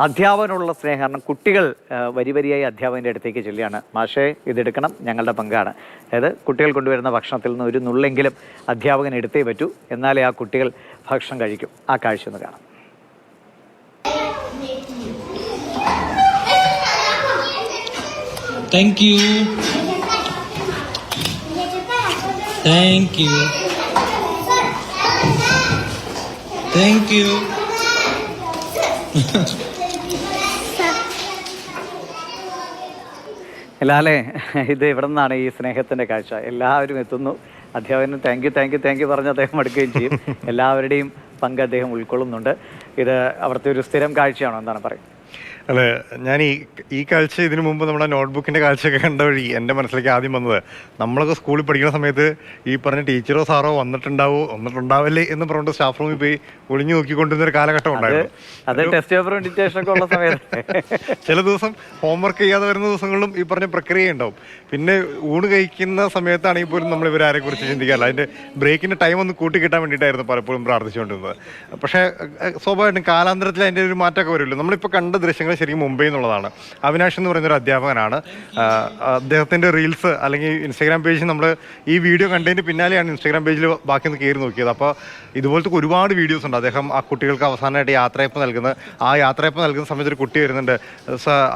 അധ്യാപകനുള്ള സ്നേഹം. കാരണം കുട്ടികൾ വരി വരിയായി അധ്യാപകന്റെ അടുത്തേക്ക് ചെല്ലുകയാണ്. മാഷേ ഇതെടുക്കണം. ഞങ്ങളുടെ പങ്കാണ്. അതായത് കുട്ടികൾ കൊണ്ടുവരുന്ന ഭക്ഷണത്തിൽ നിന്ന് ഒരു നുള്ളെങ്കിലും അധ്യാപകൻ എടുത്തേ പറ്റൂ. എന്നാലേ ആ കുട്ടികൾ ഭക്ഷണം കഴിക്കും. ആ കാഴ്ച ഒന്ന് കാണാം. Thank you thank you Thank you. ലാലേ ഇത് ഇവിടെ നിന്നാണ് ഈ സ്നേഹത്തിന്റെ കാഴ്ച. എല്ലാവരും എത്തുന്നു. അധ്യാപകന് thank you thank you thank you പറഞ്ഞ് അദ്ദേഹം എടുക്കുകയും ചെയ്യും. എല്ലാവരുടെയും പങ്ക് അദ്ദേഹം ഉൾക്കൊള്ളുന്നുണ്ട്. ഇത് അവിടുത്തെ ഒരു സ്ഥിരം കാഴ്ചയാണോ? എന്താണ് പറയുന്നത് അല്ലെ ഞാൻ ഈ ഈ കാഴ്ച ഇതിനു മുമ്പ് നമ്മുടെ നോട്ട്ബുക്കിന്റെ കാഴ്ചയൊക്കെ കണ്ട വഴി എന്റെ മനസ്സിലേക്ക് ആദ്യം വന്നത് നമ്മളൊക്കെ സ്കൂളിൽ പഠിക്കുന്ന സമയത്ത് ഈ പറഞ്ഞ ടീച്ചറോ സാറോ വന്നിട്ടുണ്ടാവോ വന്നിട്ടുണ്ടാവില്ലേ എന്ന് പറഞ്ഞിട്ട് സ്റ്റാഫ് റൂമിൽ പോയി ഒളിഞ്ഞു നോക്കിക്കൊണ്ടിരുന്ന ഒരു കാലഘട്ടം ഉണ്ടായിരുന്നു ചില ദിവസം ഹോംവർക്ക് ചെയ്യാതെ വരുന്ന ദിവസങ്ങളിലും ഈ പറഞ്ഞ പ്രക്രിയ ഉണ്ടാവും. പിന്നെ ഊണ് കഴിക്കുന്ന സമയത്താണെങ്കിൽ പോലും നമ്മൾ ഇവരാരെ കുറിച്ച് ചിന്തിക്കാറില്ല. അതിന്റെ ബ്രേക്കിന്റെ ടൈം ഒന്ന് കൂട്ടി കിട്ടാൻ വേണ്ടിയിട്ടായിരുന്നു പലപ്പോഴും പ്രാർത്ഥിച്ചുകൊണ്ടിരുന്നത്. പക്ഷേ സ്വാഭാവികമായിട്ടും കാലാന്തരത്തിൽ അതിന്റെ ഒരു മാറ്റമൊക്കെ വരുമല്ലോ. നമ്മളിപ്പോൾ കണ്ട ദൃശ്യങ്ങൾ ശരിക്കും മുംബൈ എന്നുള്ളതാണ് അവിനാഷ് എന്ന് പറയുന്ന ഒരു അധ്യാപകനാണ് അദ്ദേഹത്തിന്റെ റീൽസ് അല്ലെങ്കിൽ ഇൻസ്റ്റാഗ്രാം പേജ് നമ്മൾ ഈ വീഡിയോ കണ്ടതിന് പിന്നാലെയാണ് ഇൻസ്റ്റാഗ്രാം പേജിൽ ബാക്കി ഒന്ന് കയറി നോക്കിയത്. അപ്പോൾ ഇതുപോലത്തെ ഒരുപാട് വീഡിയോസ് ഉണ്ട്. അദ്ദേഹം ആ കുട്ടികൾക്ക് അവസാനമായിട്ട് യാത്രയപ്പ് നൽകുന്നത് ആ യാത്രയപ്പ് നൽകുന്ന സമയത്ത് ഒരു കുട്ടി വരുന്നുണ്ട്.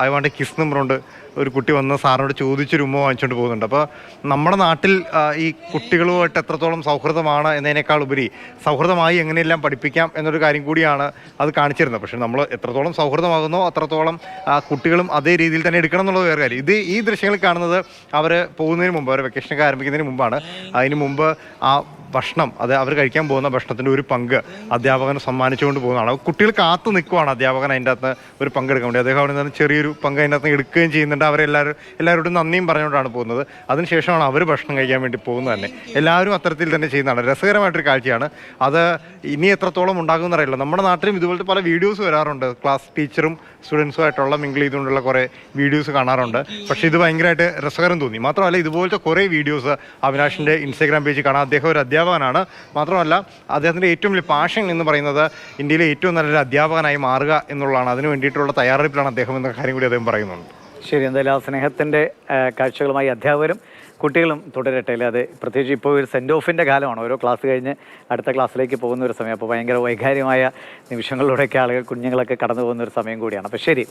ഐ വാണ്ട് കിസ് നമ്പറുണ്ട് ഒരു കുട്ടി വന്ന് സാറിനോട് ചോദിച്ചൊരു ഉമ്മ വാങ്ങിച്ചുകൊണ്ട് പോകുന്നുണ്ട്. അപ്പോൾ നമ്മുടെ നാട്ടിൽ ഈ കുട്ടികളുമായിട്ട് എത്രത്തോളം സൗഹൃദമാണ് എന്നതിനേക്കാൾ ഉപരി സൗഹൃദമായി എങ്ങനെയെല്ലാം പഠിപ്പിക്കാം എന്നൊരു കാര്യം കൂടിയാണ് അത് കാണിച്ചിരുന്നത്. പക്ഷേ നമ്മൾ എത്രത്തോളം സൗഹൃദമാകുന്നോ അത്രത്തോളം കുട്ടികളും അതേ രീതിയിൽ തന്നെ എടുക്കണം എന്നുള്ളത് വേറെ കാര്യം. ഇത് ഈ ദൃശ്യങ്ങൾ കാണുന്നത് അവർ പോകുന്നതിന് മുമ്പ് അവർ വെക്കേഷനൊക്കെ ആരംഭിക്കുന്നതിന് മുമ്പാണ്. അതിന് മുമ്പ് ആ ഭക്ഷണം അത് അവർ കഴിക്കാൻ പോകുന്ന ഭക്ഷണത്തിന്റെ ഒരു പങ്ക് അധ്യാപകന് സമ്മാനിച്ചുകൊണ്ട് പോകുന്നതാണ്. കുട്ടികൾ കാത്തു നിൽക്കുവാണ് അധ്യാപകൻ അതിന്റെ അകത്ത് ഒരു പങ്കെടുക്കാൻ വേണ്ടി. അദ്ദേഹം അവിടെ നിന്ന് ചെറിയൊരു പങ്ക് അതിന്റെ അകത്ത് എടുക്കുകയും ചെയ്യുന്നുണ്ട്. അവരെല്ലാവരും എല്ലാവരോടും നന്ദിയും പറഞ്ഞുകൊണ്ടാണ് പോകുന്നത്. അതിനുശേഷമാണ് അവർ ഭക്ഷണം കഴിക്കാൻ വേണ്ടി പോകുന്നത് തന്നെ. എല്ലാവരും അത്തരത്തിൽ തന്നെ ചെയ്യുന്നതാണ്. രസകരമായിട്ടൊരു കാഴ്ചയാണ്. അത് ഇനി എത്രത്തോളം ഉണ്ടാകുമെന്ന് അറിയില്ല. നമ്മുടെ നാട്ടിലും ഇതുപോലത്തെ പല വീഡിയോസ് വരാറുണ്ട്. ക്ലാസ് ടീച്ചറും സ്റ്റുഡൻസും ആയിട്ടുള്ള മിങ്കിൾ ചെയ്തുകൊണ്ടുള്ള കുറേ വീഡിയോസ് കാണാറുണ്ട്. പക്ഷേ ഇത് ഭയങ്കരമായിട്ട് രസകരം തോന്നി. മാത്രമല്ല ഇതുപോലത്തെ കുറേ വീഡിയോസ് അവിനാഷിന്റെ ഇൻസ്റ്റാഗ്രാം പേജ് കാണാം. അദ്ദേഹം ഒരു അധ്യാപകനാണ്. മാത്രമല്ല അദ്ദേഹത്തിന്റെ ഏറ്റവും വലിയ പാഷൻ എന്ന് പറയുന്നത് ഇന്ത്യയിലെ ഏറ്റവും നല്ലൊരു അധ്യാപകനായി മാറുക എന്നുള്ളതാണ്. അതിന് വേണ്ടിയിട്ടുള്ള തയ്യാറെടുപ്പിലാണ് അദ്ദേഹം എന്ന കാര്യം കൂടി അദ്ദേഹം പറയുന്നുണ്ട്. ശരി എന്തായാലും ആ സ്നേഹത്തിന്റെ കാഴ്ചകളുമായി അധ്യാപകരും കുട്ടികളും തുടരട്ടെ. അല്ലേ അത് പ്രത്യേകിച്ച് ഇപ്പോൾ ഒരു സെൻഡ് ഓഫിന്റെ കാലമാണ്. ഓരോ ക്ലാസ് കഴിഞ്ഞ് അടുത്ത ക്ലാസ്സിലേക്ക് പോകുന്ന ഒരു സമയം. അപ്പോൾ ഭയങ്കര വൈകാര്യമായ നിമിഷങ്ങളിലൂടെയൊക്കെ ആളുകൾ കുഞ്ഞുങ്ങളൊക്കെ കടന്നു പോകുന്ന ഒരു സമയം കൂടിയാണ്. അപ്പോൾ ശരി